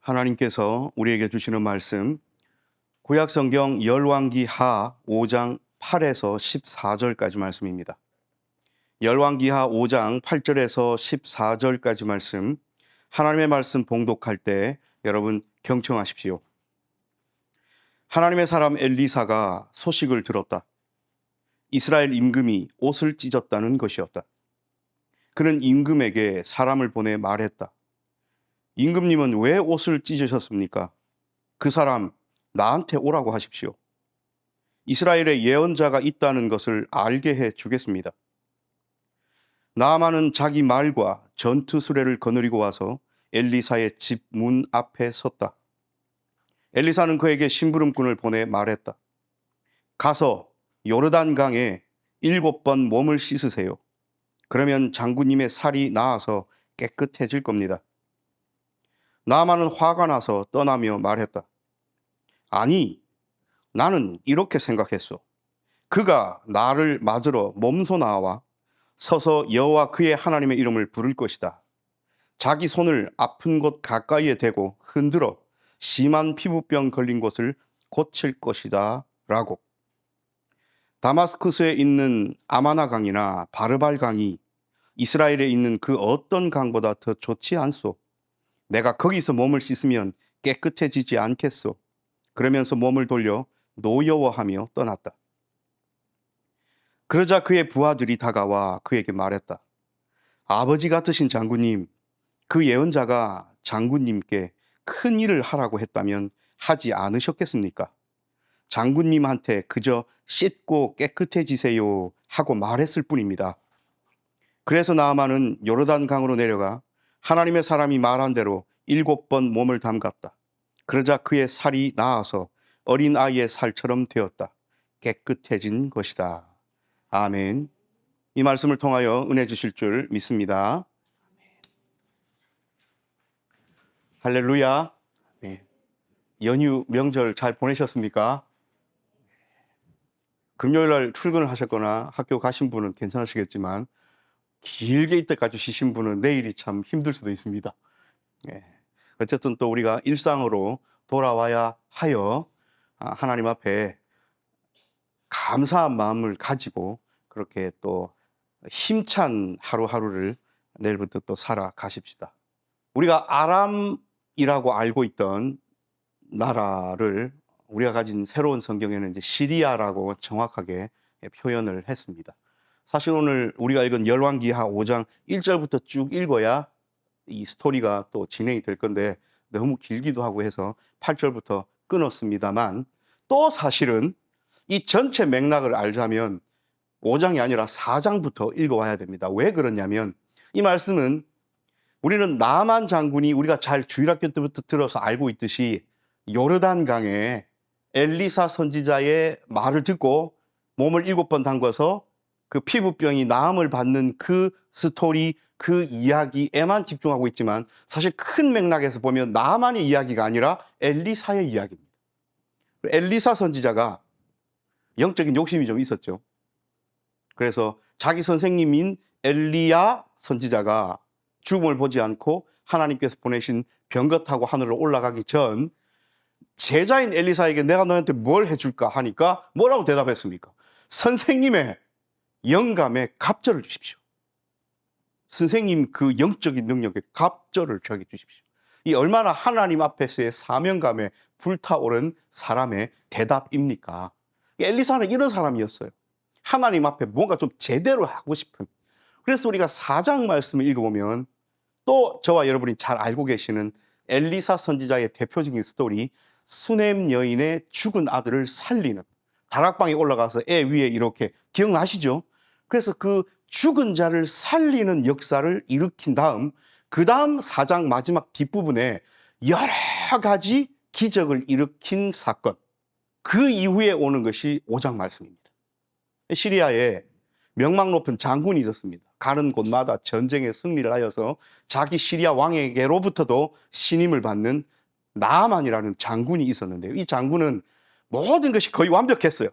하나님께서 우리에게 주시는 말씀 구약 성경 열왕기 하 5장 8에서 14절까지 말씀입니다. 열왕기 하 5장 8절에서 14절까지 말씀 하나님의 말씀 봉독할 때 여러분 경청하십시오. 하나님의 사람 엘리사가 소식을 들었다. 이스라엘 임금이 옷을 찢었다는 것이었다. 그는 임금에게 사람을 보내 말했다. 임금님은 왜 옷을 찢으셨습니까? 그 사람 나한테 오라고 하십시오. 이스라엘에 예언자가 있다는 것을 알게 해 주겠습니다. 나아만은 자기 말과 전투 수레를 거느리고 와서 엘리사의 집 문 앞에 섰다. 엘리사는 그에게 심부름꾼을 보내 말했다. 가서 요르단 강에 일곱 번 몸을 씻으세요. 그러면 장군님의 살이 나아서 깨끗해질 겁니다. 나만은 화가 나서 떠나며 말했다. 아니, 나는 이렇게 생각했어. 그가 나를 맞으러 몸소 나와 서서 여호와 그의 하나님의 이름을 부를 것이다. 자기 손을 아픈 곳 가까이에 대고 흔들어 심한 피부병 걸린 곳을 고칠 것이다. 라고. 다마스쿠스에 있는 아마나 강이나 바르발 강이 이스라엘에 있는 그 어떤 강보다 더 좋지 않소. 내가 거기서 몸을 씻으면 깨끗해지지 않겠소. 그러면서 몸을 돌려 노여워하며 떠났다. 그러자 그의 부하들이 다가와 그에게 말했다. 아버지 같으신 장군님, 그 예언자가 장군님께 큰 일을 하라고 했다면 하지 않으셨겠습니까? 장군님한테 그저 씻고 깨끗해지세요 하고 말했을 뿐입니다. 그래서 나아만은 요르단 강으로 내려가 하나님의 사람이 말한 대로 일곱 번 몸을 담갔다. 그러자 그의 살이 나아서 어린 아이의 살처럼 되었다. 깨끗해진 것이다. 아멘. 이 말씀을 통하여 은혜 주실 줄 믿습니다. 할렐루야. 네. 연휴 명절 잘 보내셨습니까? 금요일 날 출근을 하셨거나 학교 가신 분은 괜찮으시겠지만 길게 이때까지 쉬신 분은 내일이 참 힘들 수도 있습니다. 예. 어쨌든 또 우리가 일상으로 돌아와야 하여 아, 하나님 앞에 감사한 마음을 가지고 그렇게 또 힘찬 하루하루를 내일부터 또 살아가십시다. 우리가 아람이라고 알고 있던 나라를 우리가 가진 새로운 성경에는 이제 시리아라고 정확하게 표현을 했습니다. 사실 오늘 우리가 읽은 열왕기하 5장 1절부터 쭉 읽어야 이 스토리가 또 진행이 될 건데 너무 길기도 하고 해서 8절부터 끊었습니다만 또 사실은 이 전체 맥락을 알자면 5장이 아니라 4장부터 읽어와야 됩니다. 왜 그러냐면 이 말씀은 우리는 나만 장군이 우리가 잘 주일학교 때부터 들어서 알고 있듯이 요르단 강에 엘리사 선지자의 말을 듣고 몸을 일곱 번 담궈서 그 피부병이 나음을 받는 그 스토리, 그 이야기에만 집중하고 있지만 사실 큰 맥락에서 보면 나만의 이야기가 아니라 엘리사의 이야기입니다. 엘리사 선지자가 영적인 욕심이 좀 있었죠. 그래서 자기 선생님인 엘리야 선지자가 죽음을 보지 않고 하나님께서 보내신 병거 타고 하늘로 올라가기 전 제자인 엘리사에게 내가 너한테 뭘 해줄까 하니까 뭐라고 대답했습니까? 선생님의 영감에 갑절을 주십시오. 선생님 그 영적인 능력에 갑절을 저에게 주십시오. 이 얼마나 하나님 앞에서의 사명감에 불타오른 사람의 대답입니까? 엘리사는 이런 사람이었어요. 하나님 앞에 뭔가 좀 제대로 하고 싶은. 그래서 우리가 사장 말씀을 읽어보면 또 저와 여러분이 잘 알고 계시는 엘리사 선지자의 대표적인 스토리 수넴 여인의 죽은 아들을 살리는 다락방에 올라가서 애 위에 이렇게 기억나시죠? 그래서 그 죽은 자를 살리는 역사를 일으킨 다음 그 다음 사장 마지막 뒷부분에 여러 가지 기적을 일으킨 사건 그 이후에 오는 것이 5장 말씀입니다. 시리아에 명망 높은 장군이 있었습니다. 가는 곳마다 전쟁에 승리를 하여서 자기 시리아 왕에게로부터도 신임을 받는 나아만이라는 장군이 있었는데요. 이 장군은 모든 것이 거의 완벽했어요.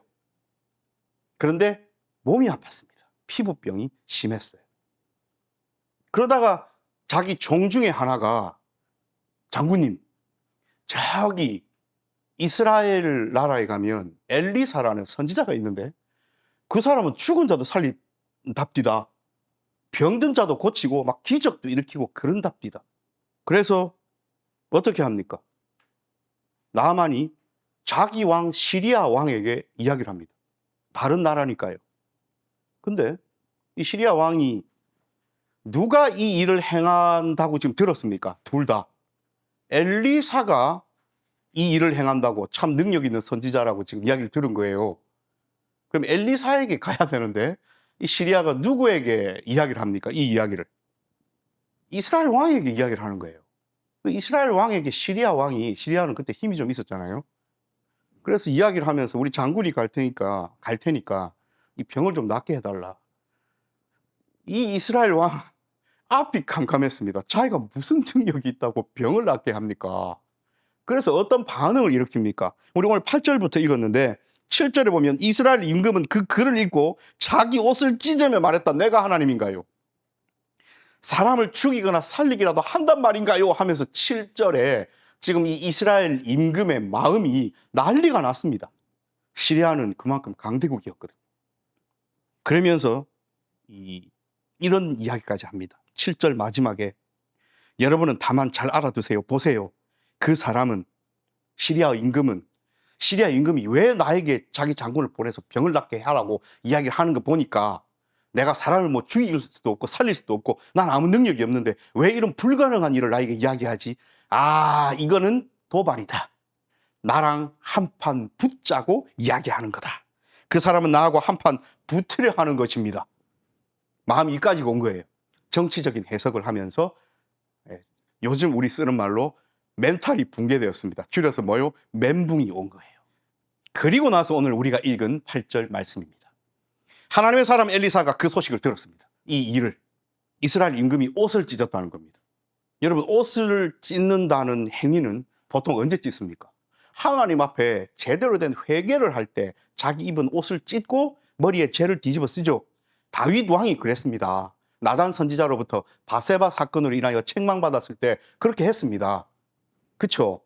그런데 몸이 아팠습니다. 피부병이 심했어요. 그러다가 자기 종 중에 하나가 장군님, 저기 이스라엘 나라에 가면 엘리사라는 선지자가 있는데 그 사람은 죽은 자도 살린답디다. 병든 자도 고치고 막 기적도 일으키고 그런답디다. 그래서 어떻게 합니까? 나만이 자기 왕 시리아 왕에게 이야기를 합니다. 다른 나라니까요. 근데 이 시리아 왕이 누가 이 일을 행한다고 지금 들었습니까? 둘 다. 엘리사가 이 일을 행한다고 참 능력 있는 선지자라고 지금 이야기를 들은 거예요. 그럼 엘리사에게 가야 되는데 이 시리아가 누구에게 이야기를 합니까? 이 이야기를. 이스라엘 왕에게 이야기를 하는 거예요. 그 이스라엘 왕에게 시리아 왕이 시리아는 그때 힘이 좀 있었잖아요. 그래서 이야기를 하면서 우리 장군이 갈 테니까 갈 테니까 이 병을 좀 낫게 해달라. 이 이스라엘 왕 앞이 캄캄했습니다. 자기가 무슨 능력이 있다고 병을 낫게 합니까? 그래서 어떤 반응을 일으킵니까? 우리 오늘 8절부터 읽었는데 7절에 보면 이스라엘 임금은 그 글을 읽고 자기 옷을 찢으며 말했다. 내가 하나님인가요? 사람을 죽이거나 살리기라도 한단 말인가요? 하면서 7절에 지금 이 이스라엘 임금의 마음이 난리가 났습니다. 시리아는 그만큼 강대국이었거든. 그러면서 이, 이런 이야기까지 합니다. 7절 마지막에 여러분은 다만 잘 알아두세요. 보세요. 그 사람은 시리아 임금은 시리아 임금이 왜 나에게 자기 장군을 보내서 병을 낫게 하라고 이야기를 하는 거 보니까 내가 사람을 뭐 죽일 수도 없고 살릴 수도 없고 난 아무 능력이 없는데 왜 이런 불가능한 일을 나에게 이야기하지? 아, 이거는 도발이다. 나랑 한 판 붙자고 이야기하는 거다. 그 사람은 나하고 한 판 붙으려 하는 것입니다. 마음이 이까지 온 거예요. 정치적인 해석을 하면서 예, 요즘 우리 쓰는 말로 멘탈이 붕괴되었습니다. 줄여서 뭐요? 멘붕이 온 거예요. 그리고 나서 오늘 우리가 읽은 8절 말씀입니다. 하나님의 사람 엘리사가 그 소식을 들었습니다. 이 일을. 이스라엘 임금이 옷을 찢었다는 겁니다. 여러분, 옷을 찢는다는 행위는 보통 언제 찢습니까? 하나님 앞에 제대로 된 회개를 할 때 자기 입은 옷을 찢고 머리에 죄를 뒤집어 쓰죠. 다윗 왕이 그랬습니다. 나단 선지자로부터 바세바 사건으로 인하여 책망받았을 때 그렇게 했습니다. 그쵸?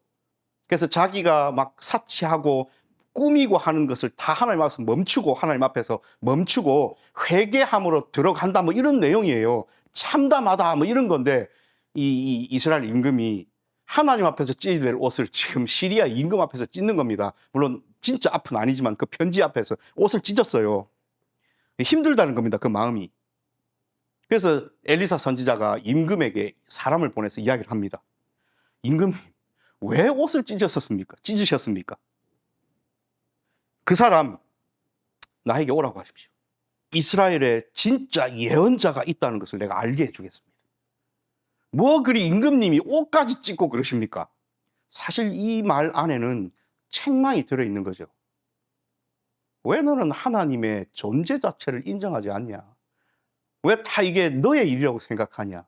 그래서 자기가 막 사치하고 꾸미고 하는 것을 다 하나님 앞에서 멈추고 하나님 앞에서 멈추고 회개함으로 들어간다 뭐 이런 내용이에요. 참담하다 뭐 이런 건데 이, 이 이스라엘 임금이 하나님 앞에서 될 옷을 지금 시리아 임금 앞에서 찢는 겁니다. 물론 진짜 앞은 아니지만 그 편지 앞에서 옷을 찢었어요. 힘들다는 겁니다. 그 마음이. 그래서 엘리사 선지자가 임금에게 사람을 보내서 이야기를 합니다. 임금님, 왜 옷을 찢으셨습니까? 찢으셨습니까? 그 사람 나에게 오라고 하십시오. 이스라엘에 진짜 예언자가 있다는 것을 내가 알게 해주겠습니다. 뭐 그리 임금님이 옷까지 찢고 그러십니까? 사실 이 말 안에는 책망이 들어있는 거죠. 왜 너는 하나님의 존재 자체를 인정하지 않냐? 왜 다 이게 너의 일이라고 생각하냐?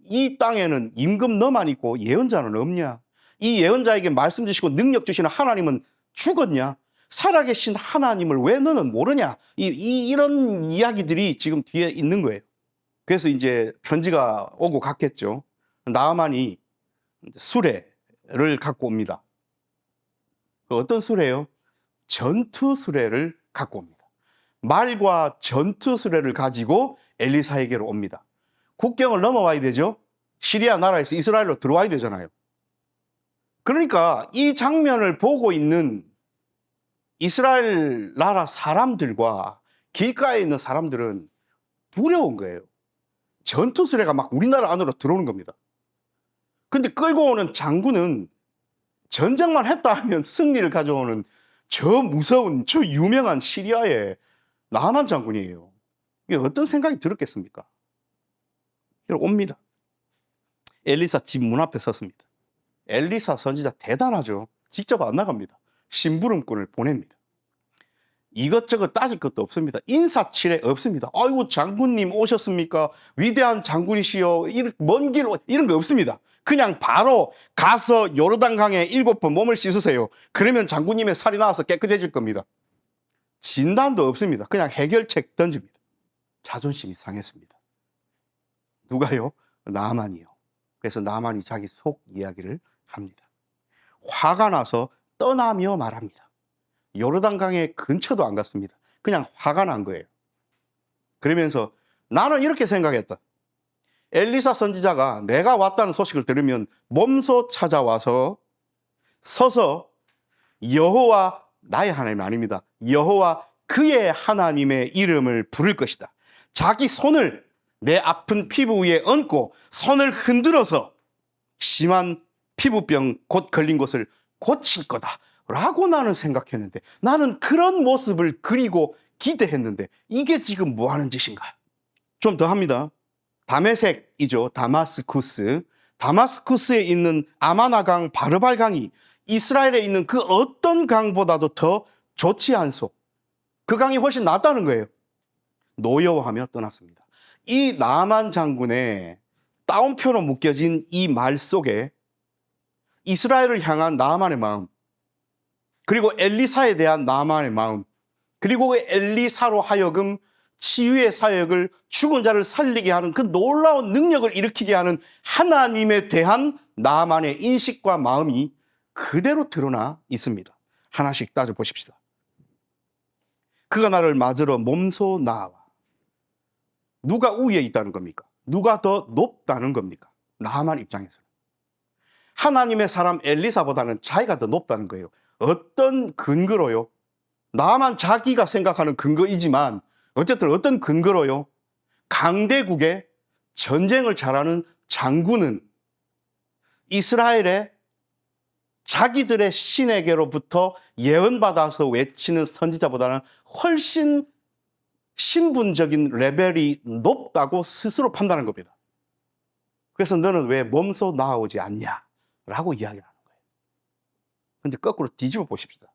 이 땅에는 임금 너만 있고 예언자는 없냐? 이 예언자에게 말씀 주시고 능력 주시는 하나님은 죽었냐? 살아계신 하나님을 왜 너는 모르냐? 이, 이, 이런 이야기들이 지금 뒤에 있는 거예요. 그래서 이제 편지가 오고 갔겠죠. 나만이 수레를 갖고 옵니다. 그 어떤 수레요? 전투 수레를 갖고 옵니다. 말과 전투 수레를 가지고 엘리사에게로 옵니다. 국경을 넘어와야 되죠. 시리아 나라에서 이스라엘로 들어와야 되잖아요. 그러니까 이 장면을 보고 있는 이스라엘 나라 사람들과 길가에 있는 사람들은 두려운 거예요. 전투 수레가 막 우리나라 안으로 들어오는 겁니다. 근데 끌고 오는 장군은 전쟁만 했다 하면 승리를 가져오는 저 무서운, 저 유명한 시리아의 나만 장군이에요. 이게 어떤 생각이 들었겠습니까? 옵니다. 엘리사 집 문 앞에 섰습니다. 엘리사 선지자 대단하죠. 직접 안 나갑니다. 심부름꾼을 보냅니다. 이것저것 따질 것도 없습니다. 인사치레 없습니다. 아이고 장군님 오셨습니까? 위대한 장군이시여. 먼 길 이런 거 없습니다. 그냥 바로 가서 요르단강에 일곱 번 몸을 씻으세요. 그러면 장군님의 살이 나와서 깨끗해질 겁니다. 진단도 없습니다. 그냥 해결책 던집니다. 자존심이 상했습니다. 누가요? 나만이요. 그래서 나만이 자기 속 이야기를 합니다. 화가 나서 떠나며 말합니다. 요르단강의 근처도 안 갔습니다. 그냥 화가 난 거예요. 그러면서 나는 이렇게 생각했다. 엘리사 선지자가 내가 왔다는 소식을 들으면 몸소 찾아와서 서서 여호와 나의 하나님 아닙니다. 여호와 그의 하나님의 이름을 부를 것이다. 자기 손을 내 아픈 피부 위에 얹고 손을 흔들어서 심한 피부병 곧 걸린 곳을 고칠 거다. 라고 나는 생각했는데 나는 그런 모습을 그리고 기대했는데 이게 지금 뭐 하는 짓인가? 좀 더 합니다. 다메색이죠. 다마스쿠스. 다마스쿠스에 있는 아마나강 바르발강이 이스라엘에 있는 그 어떤 강보다도 더 좋지 않소. 그 강이 훨씬 낫다는 거예요. 노여워하며 떠났습니다. 이 나만 장군의 따옴표로 묶여진 이 말 속에 이스라엘을 향한 나만의 마음, 그리고 엘리사에 대한 나만의 마음, 그리고 그 엘리사로 하여금 치유의 사역을 죽은 자를 살리게 하는 그 놀라운 능력을 일으키게 하는 하나님에 대한 나만의 인식과 마음이 그대로 드러나 있습니다. 하나씩 따져 보십시다. 그가 나를 맞으러 몸소 나와. 누가 우위에 있다는 겁니까? 누가 더 높다는 겁니까? 나만 입장에서는. 하나님의 사람 엘리사보다는 자기가 더 높다는 거예요. 어떤 근거로요? 나만 자기가 생각하는 근거이지만 어쨌든 어떤 근거로요? 강대국의 전쟁을 잘하는 장군은 이스라엘의 자기들의 신에게로부터 예언받아서 외치는 선지자보다는 훨씬 신분적인 레벨이 높다고 스스로 판단한 겁니다. 그래서 너는 왜 몸소 나아오지 않냐? 라고 이야기를 하는 거예요. 근데 거꾸로 뒤집어 보십시다.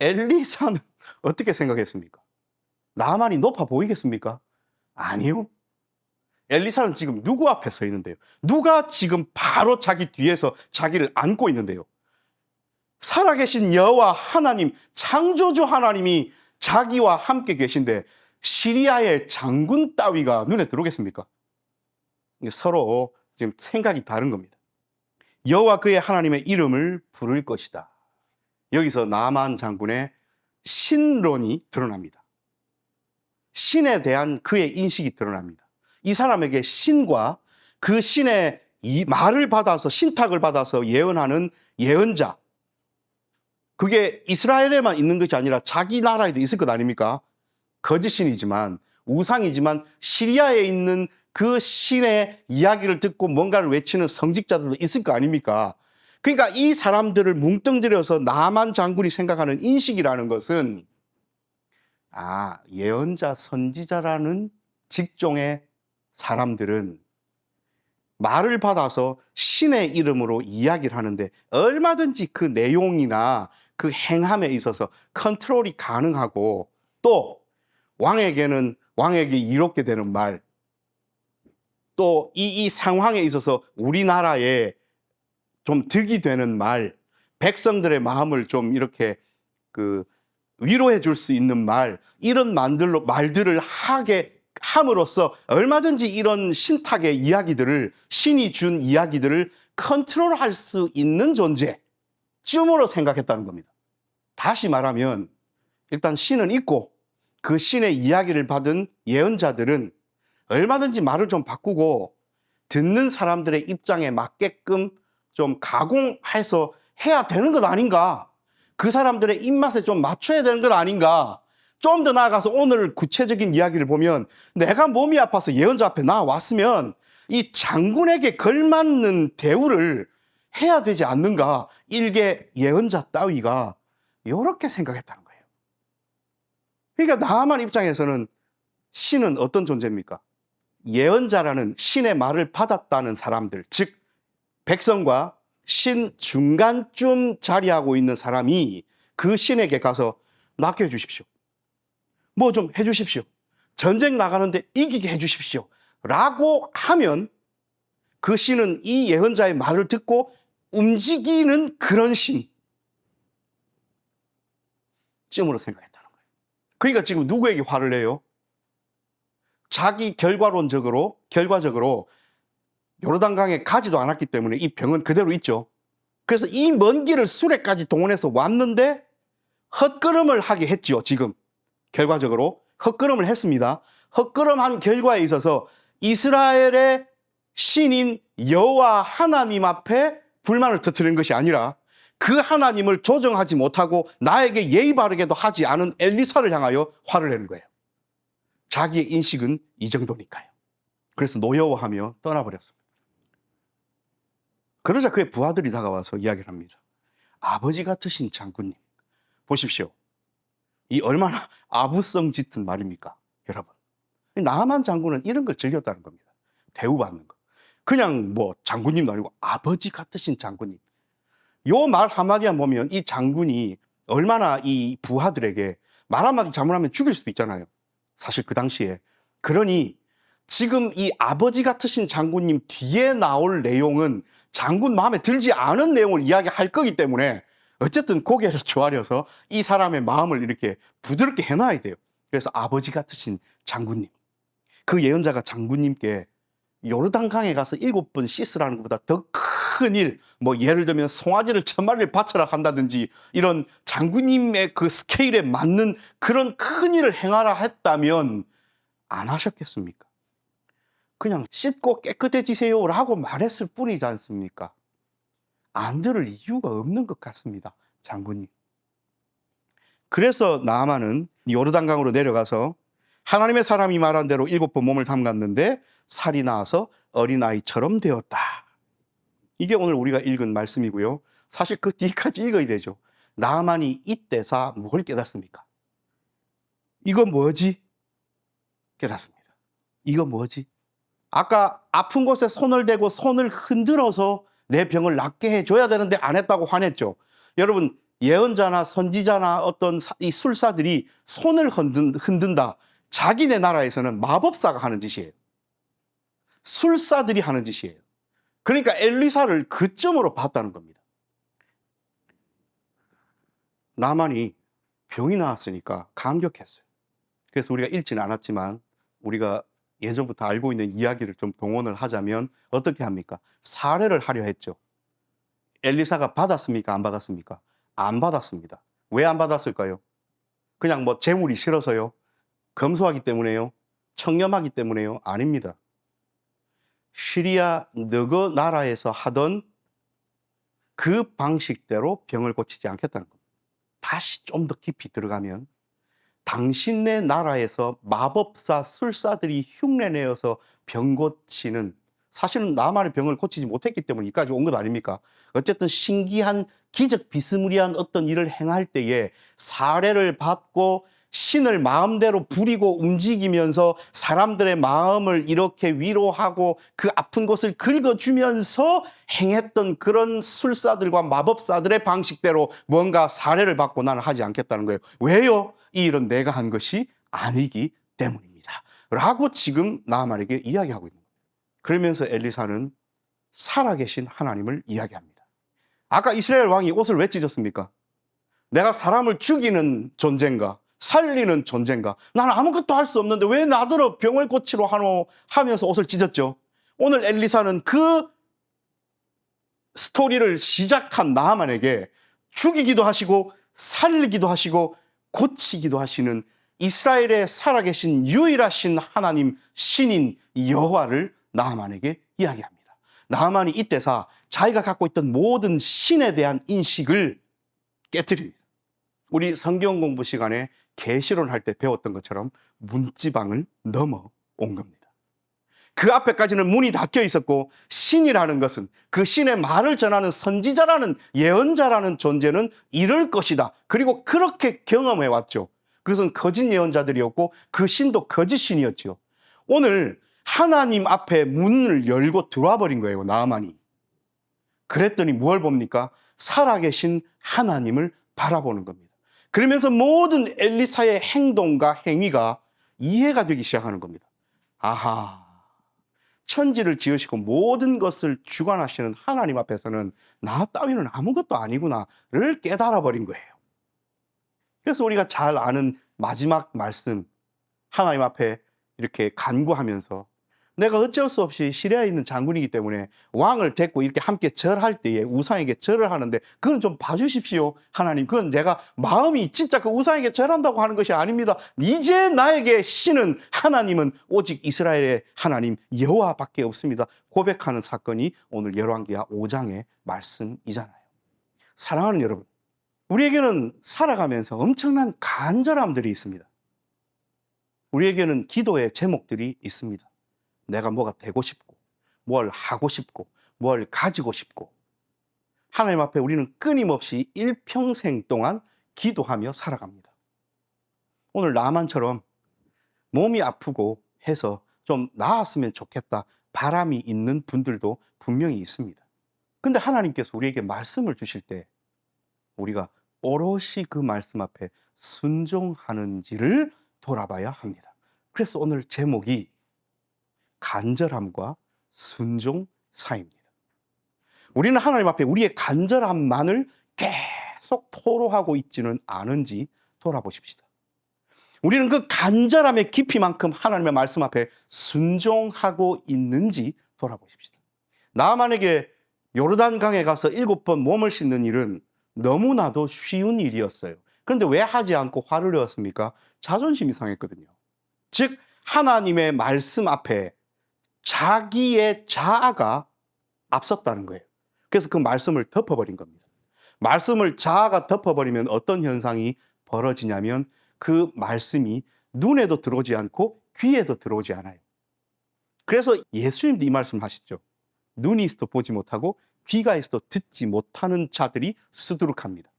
엘리사는 어떻게 생각했습니까? 나만이 높아 보이겠습니까? 아니요. 엘리사는 지금 누구 앞에 서 있는데요? 누가 지금 바로 자기 뒤에서 자기를 안고 있는데요? 살아계신 여호와 하나님, 창조주 하나님이 자기와 함께 계신데 시리아의 장군 따위가 눈에 들어오겠습니까? 서로 지금 생각이 다른 겁니다. 여호와 그의 하나님의 이름을 부를 것이다. 여기서 나만 장군의 신론이 드러납니다. 신에 대한 그의 인식이 드러납니다. 이 사람에게 신과 그 신의 이 말을 받아서 신탁을 받아서 예언하는 예언자. 그게 이스라엘에만 있는 것이 아니라 자기 나라에도 있을 것 아닙니까? 거짓신이지만 우상이지만 시리아에 있는 그 신의 이야기를 듣고 뭔가를 외치는 성직자들도 있을 거 아닙니까? 그러니까 이 사람들을 뭉뚱그려서 나만 장군이 생각하는 인식이라는 것은 아, 예언자, 선지자라는 직종의 사람들은 말을 받아서 신의 이름으로 이야기를 하는데 얼마든지 그 내용이나 그 행함에 있어서 컨트롤이 가능하고 또 왕에게는 왕에게 이롭게 되는 말, 또 이 이 상황에 있어서 우리나라에 좀 득이 되는 말, 백성들의 마음을 좀 이렇게 그 위로해 줄 수 있는 말, 이런 말들로 말들을 하게 함으로써 얼마든지 이런 신탁의 이야기들을 신이 준 이야기들을 컨트롤 할 수 있는 존재 쯤으로 생각했다는 겁니다. 다시 말하면 일단 신은 있고 그 신의 이야기를 받은 예언자들은 얼마든지 말을 좀 바꾸고 듣는 사람들의 입장에 맞게끔 좀 가공해서 해야 되는 것 아닌가? 그 사람들의 입맛에 좀 맞춰야 되는 것 아닌가? 좀 더 나아가서 오늘 구체적인 이야기를 보면 내가 몸이 아파서 예언자 앞에 나왔으면 이 장군에게 걸맞는 대우를 해야 되지 않는가? 일개 예언자 따위가 이렇게 생각했다는 거예요. 그러니까 나만 입장에서는 신은 어떤 존재입니까? 예언자라는 신의 말을 받았다는 사람들, 즉 백성과 신 중간쯤 자리하고 있는 사람이 그 신에게 가서 맡겨 주십시오. 뭐 좀 해 주십시오. 전쟁 나가는데 이기게 해 주십시오. 라고 하면 그 신은 이 예언자의 말을 듣고 움직이는 그런 신. 쯤으로 생각했다는 거예요. 그러니까 지금 누구에게 화를 내요? 자기 결과론적으로, 결과적으로 요르단강에 가지도 않았기 때문에 이 병은 그대로 있죠. 그래서 이 먼 길을 수레까지 동원해서 왔는데 헛걸음을 하게 했지요, 지금. 결과적으로 헛걸음을 했습니다. 헛걸음한 결과에 있어서 이스라엘의 신인 여호와 하나님 앞에 불만을 터뜨리는 것이 아니라 그 하나님을 조정하지 못하고 나에게 예의 바르게도 하지 않은 엘리사를 향하여 화를 내는 거예요. 자기의 인식은 이 정도니까요. 그래서 노여워하며 떠나버렸습니다. 그러자 그의 부하들이 다가와서 이야기를 합니다. 아버지 같으신 장군님, 보십시오. 이 얼마나 아부성 짙은 말입니까? 여러분. 나만 장군은 이런 걸 즐겼다는 겁니다. 대우받는 거. 그냥 뭐 장군님도 아니고 아버지 같으신 장군님. 요 말 한마디만 보면 이 장군이 얼마나 이 부하들에게 말 한마디 잘못하면 죽일 수도 있잖아요. 사실 그 당시에. 그러니 지금 이 아버지 같으신 장군님 뒤에 나올 내용은 장군 마음에 들지 않은 내용을 이야기할 거기 때문에 어쨌든 고개를 조아려서 이 사람의 마음을 이렇게 부드럽게 해놔야 돼요. 그래서 아버지 같으신 장군님. 그 예언자가 장군님께 요르단강에 가서 일곱 번 씻으라는 것보다 더 큰 일, 뭐 예를 들면 송아지를 천 마리를 바쳐라 한다든지 이런 장군님의 그 스케일에 맞는 그런 큰 일을 행하라 했다면 안 하셨겠습니까? 그냥 씻고 깨끗해지세요 라고 말했을 뿐이지 않습니까? 안 들을 이유가 없는 것 같습니다. 장군님. 그래서 나아만은 요르단강으로 내려가서 하나님의 사람이 말한 대로 일곱 번 몸을 담갔는데 살이 나서 어린아이처럼 되었다. 이게 오늘 우리가 읽은 말씀이고요. 사실 그 뒤까지 읽어야 되죠. 나만이 이때사 뭘 깨닫습니까? 이거 뭐지? 깨닫습니다. 이거 뭐지? 아까 아픈 곳에 손을 대고 손을 흔들어서 내 병을 낫게 해줘야 되는데 안 했다고 화냈죠. 여러분, 예언자나 선지자나 어떤 사- 이 술사들이 손을 흔든, 흔든다. 자기네 나라에서는 마법사가 하는 짓이에요. 술사들이 하는 짓이에요. 그러니까 엘리사를 그 점으로 봤다는 겁니다. 나만이 병이 나왔으니까 감격했어요. 그래서 우리가 읽지는 않았지만 우리가 예전부터 알고 있는 이야기를 좀 동원을 하자면 어떻게 합니까? 사례를 하려 했죠. 엘리사가 받았습니까? 안 받았습니까? 안 받았습니다. 왜 안 받았을까요? 그냥 뭐 재물이 싫어서요? 검소하기 때문에요? 청렴하기 때문에요? 아닙니다. 시리아 너거 나라에서 하던 그 방식대로 병을 고치지 않겠다는 겁니다. 다시 좀 더 깊이 들어가면 당신네 나라에서 마법사 술사들이 흉내내어서 병 고치는 사실은 나만의 병을 고치지 못했기 때문에 이까지 온 것 아닙니까? 어쨌든 신기한 기적 비스무리한 어떤 일을 행할 때에 사례를 받고 신을 마음대로 부리고 움직이면서 사람들의 마음을 이렇게 위로하고 그 아픈 곳을 긁어주면서 행했던 그런 술사들과 마법사들의 방식대로 뭔가 사례를 받고 나는 하지 않겠다는 거예요. 왜요? 이 일은 내가 한 것이 아니기 때문입니다. 라고 지금 나만에게 이야기하고 있는 거예요. 그러면서 엘리사는 살아계신 하나님을 이야기합니다. 아까 이스라엘 왕이 옷을 왜 찢었습니까? 내가 사람을 죽이는 존재인가? 살리는 존재인가? 나는 아무것도 할 수 없는데 왜 나더러 병을 고치러 하노 하면서 옷을 찢었죠. 오늘 엘리사는 그 스토리를 시작한 나만에게 죽이기도 하시고 살리기도 하시고 고치기도 하시는 이스라엘에 살아계신 유일하신 하나님 신인 여호와를 나만에게 이야기합니다. 나만이 이때사 자기가 갖고 있던 모든 신에 대한 인식을 깨뜨립니다. 우리 성경 공부 시간에 계시론 할 때 배웠던 것처럼 문지방을 넘어 온 겁니다. 그 앞에까지는 문이 닫혀 있었고 신이라는 것은 그 신의 말을 전하는 선지자라는 예언자라는 존재는 이럴 것이다. 그리고 그렇게 경험해 왔죠. 그것은 거짓 예언자들이었고 그 신도 거짓 신이었죠. 오늘 하나님 앞에 문을 열고 들어와 버린 거예요. 나만이. 그랬더니 무엇을 봅니까? 살아계신 하나님을 바라보는 겁니다. 그러면서 모든 엘리사의 행동과 행위가 이해가 되기 시작하는 겁니다. 아하. 천지를 지으시고 모든 것을 주관하시는 하나님 앞에서는 나 따위는 아무것도 아니구나를 깨달아 버린 거예요. 그래서 우리가 잘 아는 마지막 말씀, 하나님 앞에 이렇게 간구하면서 내가 어쩔 수 없이 시리아에 있는 장군이기 때문에 왕을 데리고 이렇게 함께 절할 때에 우상에게 절을 하는데 그건 좀 봐주십시오. 하나님. 그건 내가 마음이 진짜 그 우상에게 절한다고 하는 것이 아닙니다. 이제 나에게 신은 하나님은 오직 이스라엘의 하나님 여호와밖에 없습니다. 고백하는 사건이 오늘 열왕기하 5장의 말씀이잖아요. 사랑하는 여러분. 우리에게는 살아가면서 엄청난 간절함들이 있습니다. 우리에게는 기도의 제목들이 있습니다. 내가 뭐가 되고 싶고, 뭘 하고 싶고, 뭘 가지고 싶고. 하나님 앞에 우리는 끊임없이 일평생 동안 기도하며 살아갑니다. 오늘 나만처럼 몸이 아프고 해서 좀 나았으면 좋겠다 바람이 있는 분들도 분명히 있습니다. 근데 하나님께서 우리에게 말씀을 주실 때 우리가 오롯이 그 말씀 앞에 순종하는지를 돌아봐야 합니다. 그래서 오늘 제목이 간절함과 순종 사입니다. 우리는 하나님 앞에 우리의 간절함만을 계속 토로하고 있지는 않은지 돌아보십시다. 우리는 그 간절함의 깊이만큼 하나님의 말씀 앞에 순종하고 있는지 돌아보십시다. 나만에게 요르단강에 가서 일곱 번 몸을 씻는 일은 너무나도 쉬운 일이었어요. 그런데 왜 하지 않고 화를 내었습니까? 자존심이 상했거든요. 즉, 하나님의 말씀 앞에 자기의 자아가 앞섰다는 거예요. 그래서 그 말씀을 덮어버린 겁니다. 말씀을 자아가 덮어버리면 어떤 현상이 벌어지냐면 그 말씀이 눈에도 들어오지 않고 귀에도 들어오지 않아요. 그래서 예수님도 이 말씀 하시죠. 눈이 있어도 보지 못하고 귀가 있어도 듣지 못하는 자들이 수두룩합니다.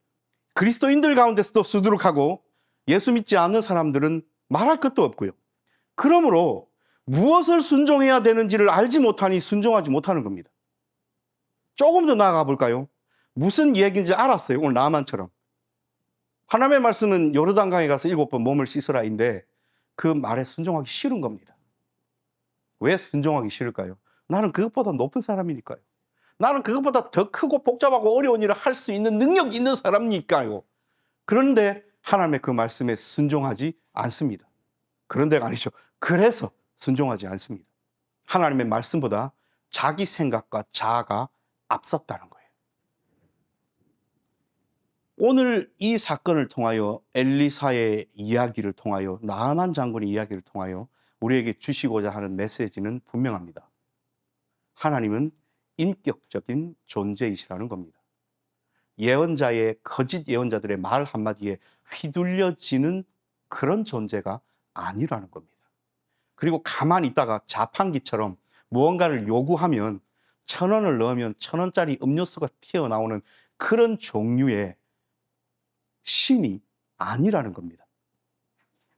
그리스도인들 가운데서도 수두룩하고 예수 믿지 않는 사람들은 말할 것도 없고요. 그러므로 무엇을 순종해야 되는지를 알지 못하니 순종하지 못하는 겁니다. 조금 더 나아가 볼까요? 무슨 이야기인지 알았어요. 오늘 나만처럼. 하나님의 말씀은 요르단강에 가서 일곱 번 몸을 씻으라인데 그 말에 순종하기 싫은 겁니다. 왜 순종하기 싫을까요? 나는 그것보다 높은 사람이니까요. 나는 그것보다 더 크고 복잡하고 어려운 일을 할 수 있는 능력이 있는 사람이니까요. 그런데 하나님의 그 말씀에 순종하지 않습니다. 그런 데가 아니죠. 그래서 순종하지 않습니다. 하나님의 말씀보다 자기 생각과 자아가 앞섰다는 거예요. 오늘 이 사건을 통하여 엘리사의 이야기를 통하여 나만 장군의 이야기를 통하여 우리에게 주시고자 하는 메시지는 분명합니다. 하나님은 인격적인 존재이시라는 겁니다. 예언자의 거짓 예언자들의 말 한마디에 휘둘려지는 그런 존재가 아니라는 겁니다. 그리고 가만히 있다가 자판기처럼 무언가를 요구하면 천 원을 넣으면 천 원짜리 음료수가 튀어나오는 그런 종류의 신이 아니라는 겁니다.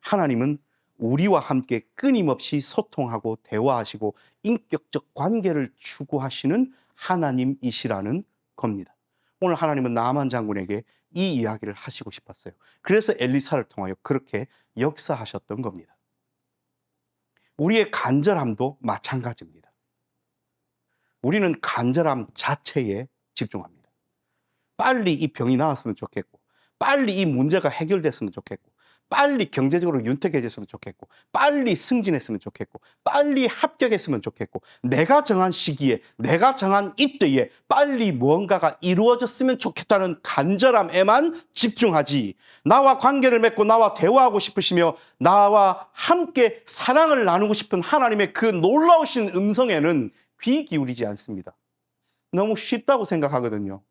하나님은 우리와 함께 끊임없이 소통하고 대화하시고 인격적 관계를 추구하시는 하나님이시라는 겁니다. 오늘 하나님은 나만 장군에게 이 이야기를 하시고 싶었어요. 그래서 엘리사를 통하여 그렇게 역사하셨던 겁니다. 우리의 간절함도 마찬가지입니다. 우리는 간절함 자체에 집중합니다. 빨리 이 병이 나았으면 좋겠고, 빨리 이 문제가 해결됐으면 좋겠고, 빨리 경제적으로 윤택해졌으면 좋겠고, 빨리 승진했으면 좋겠고, 빨리 합격했으면 좋겠고, 내가 정한 시기에, 내가 정한 이때에 빨리 무언가가 이루어졌으면 좋겠다는 간절함에만 집중하지, 나와 관계를 맺고 나와 대화하고 싶으시며, 나와 함께 사랑을 나누고 싶은 하나님의 그 놀라우신 음성에는 귀 기울이지 않습니다. 너무 쉽다고 생각하거든요.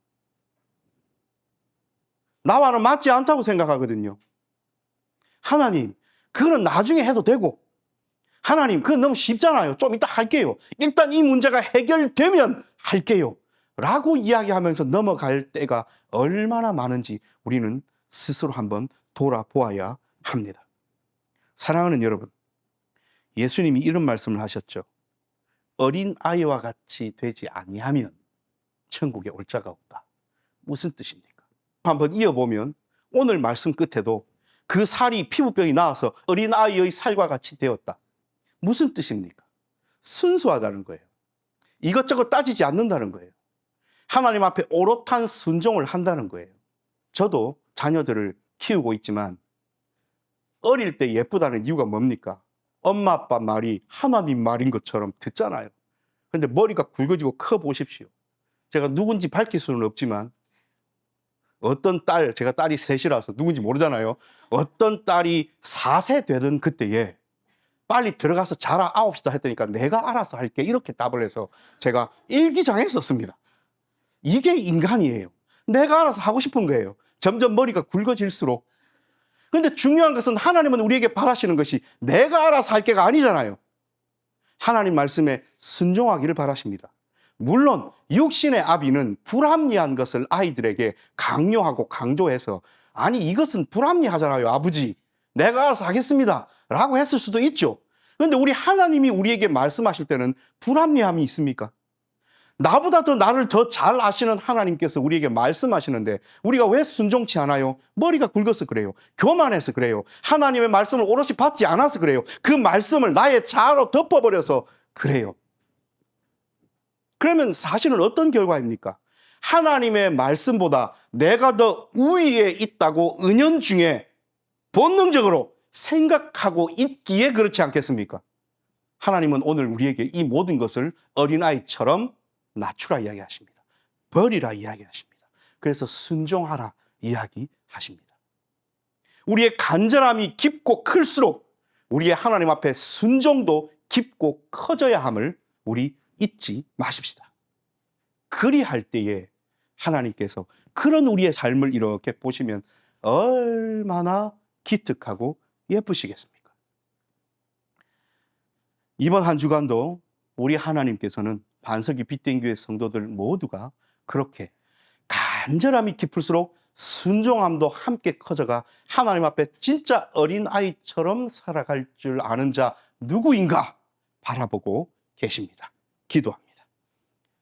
나와는 맞지 않다고 생각하거든요. 하나님, 그거는 나중에 해도 되고, 하나님, 그건 너무 쉽잖아요. 좀 이따 할게요. 일단 이 문제가 해결되면 할게요. 라고 이야기하면서 넘어갈 때가 얼마나 많은지 우리는 스스로 한번 돌아보아야 합니다. 사랑하는 여러분, 예수님이 이런 말씀을 하셨죠. 어린 아이와 같이 되지 아니하면 천국에 올 자가 없다. 무슨 뜻입니까? 한번 이어보면 오늘 말씀 끝에도 그 살이 피부병이 나와서 어린 아이의 살과 같이 되었다. 무슨 뜻입니까? 순수하다는 거예요. 이것저것 따지지 않는다는 거예요. 하나님 앞에 오롯한 순종을 한다는 거예요. 저도 자녀들을 키우고 있지만 어릴 때 예쁘다는 이유가 뭡니까? 엄마 아빠 말이 하나님 말인 것처럼 듣잖아요. 근데 머리가 굵어지고 커 보십시오. 제가 누군지 밝힐 수는 없지만 어떤 딸, 제가 딸이 셋이라서 누군지 모르잖아요. 어떤 딸이 4세 되던 그때에 빨리 들어가서 자라 아홉시다 했더니까 내가 알아서 할게 이렇게 답을 해서 제가 일기장에 썼습니다. 이게 인간이에요. 내가 알아서 하고 싶은 거예요. 점점 머리가 굵어질수록. 근데 중요한 것은 하나님은 우리에게 바라시는 것이 내가 알아서 할 게가 아니잖아요. 하나님 말씀에 순종하기를 바라십니다. 물론 육신의 아비는 불합리한 것을 아이들에게 강요하고 강조해서 아니 이것은 불합리하잖아요 아버지 내가 알아서 하겠습니다 라고 했을 수도 있죠 그런데 우리 하나님이 우리에게 말씀하실 때는 불합리함이 있습니까? 나보다 더 나를 더 잘 아시는 하나님께서 우리에게 말씀하시는데 우리가 왜 순종치 않아요? 머리가 굵어서 그래요. 교만해서 그래요. 하나님의 말씀을 오롯이 받지 않아서 그래요. 그 말씀을 나의 자아로 덮어버려서 그래요. 그러면 사실은 어떤 결과입니까? 하나님의 말씀보다 내가 더 우위에 있다고 은연중에 본능적으로 생각하고 있기에 그렇지 않겠습니까? 하나님은 오늘 우리에게 이 모든 것을 어린아이처럼 낮추라 이야기하십니다. 버리라 이야기하십니다. 그래서 순종하라 이야기하십니다. 우리의 간절함이 깊고 클수록 우리의 하나님 앞에 순종도 깊고 커져야 함을 우리 잊지 마십시다. 그리할 때에 하나님께서 그런 우리의 삶을 이렇게 보시면 얼마나 기특하고 예쁘시겠습니까? 이번 한 주간도 우리 하나님께서는 반석이 빛된 교회 성도들 모두가 그렇게 간절함이 깊을수록 순종함도 함께 커져가 하나님 앞에 진짜 어린 아이처럼 살아갈 줄 아는 자 누구인가 바라보고 계십니다. 기도합니다.